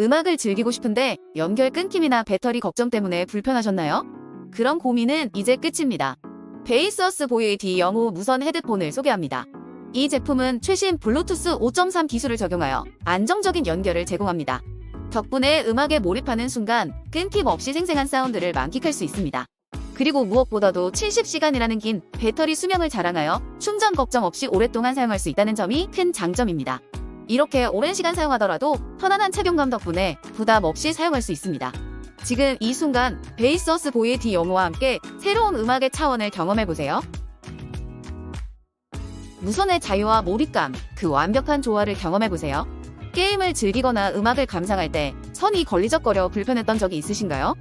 음악을 즐기고 싶은데 연결 끊김이나 배터리 걱정 때문에 불편하셨나요? 그런 고민은 이제 끝입니다. 베이서스 보이 D05 무선 헤드폰을 소개합니다. 이 제품은 최신 블루투스 5.3 기술을 적용하여 안정적인 연결을 제공합니다. 덕분에 음악에 몰입하는 순간 끊김 없이 생생한 사운드를 만끽할 수 있습니다. 그리고 무엇보다도 70시간이라는 긴 배터리 수명을 자랑하여 충전 걱정 없이 오랫동안 사용할 수 있다는 점이 큰 장점입니다. 이렇게 오랜 시간 사용하더라도 편안한 착용감 덕분에 부담 없이 사용할 수 있습니다. 지금 이 순간 베이서스 보이 D 영어와 함께 새로운 음악의 차원을 경험해보세요. 무선의 자유와 몰입감, 그 완벽한 조화를 경험해보세요. 게임을 즐기거나 음악을 감상할 때 선이 걸리적거려 불편했던 적이 있으신가요?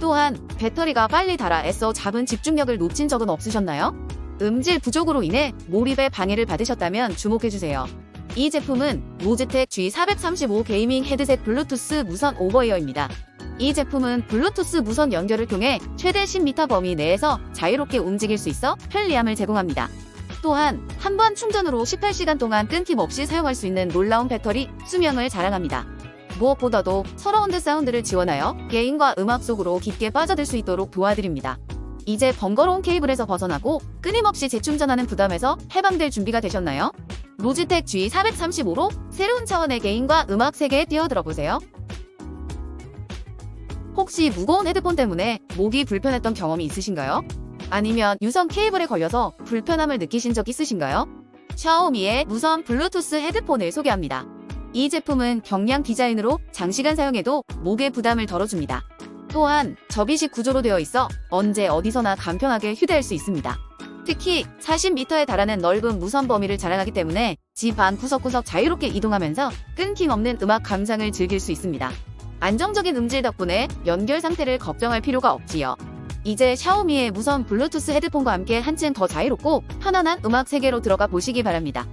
또한 배터리가 빨리 닳아 애써 잡은 집중력을 놓친 적은 없으셨나요? 음질 부족으로 인해 몰입에 방해를 받으셨다면 주목해주세요. 이 제품은 로지텍 G435 게이밍 헤드셋 블루투스 무선 오버이어입니다. 이 제품은 블루투스 무선 연결을 통해 최대 10m 범위 내에서 자유롭게 움직일 수 있어 편리함을 제공합니다. 또한 한 번 충전으로 18시간 동안 끊김없이 사용할 수 있는 놀라운 배터리 수명을 자랑합니다. 무엇보다도 서라운드 사운드를 지원하여 게임과 음악 속으로 깊게 빠져들 수 있도록 도와드립니다. 이제 번거로운 케이블에서 벗어나고 끊임없이 재충전하는 부담에서 해방될 준비가 되셨나요? 로지텍 G435로 새로운 차원의 게임과 음악 세계에 뛰어들어 보세요. 혹시 무거운 헤드폰 때문에 목이 불편했던 경험이 있으신가요? 아니면 유선 케이블에 걸려서 불편함을 느끼신 적 있으신가요? 샤오미의 무선 블루투스 헤드폰을 소개합니다. 이 제품은 경량 디자인으로 장시간 사용해도 목의 부담을 덜어줍니다. 또한 접이식 구조로 되어 있어 언제 어디서나 간편하게 휴대할 수 있습니다. 특히 40m에 달하는 넓은 무선 범위를 자랑하기 때문에 집 안 구석구석 자유롭게 이동하면서 끊김없는 음악 감상을 즐길 수 있습니다. 안정적인 음질 덕분에 연결 상태를 걱정할 필요가 없지요. 이제 샤오미의 무선 블루투스 헤드폰과 함께 한층 더 자유롭고 편안한 음악 세계로 들어가 보시기 바랍니다.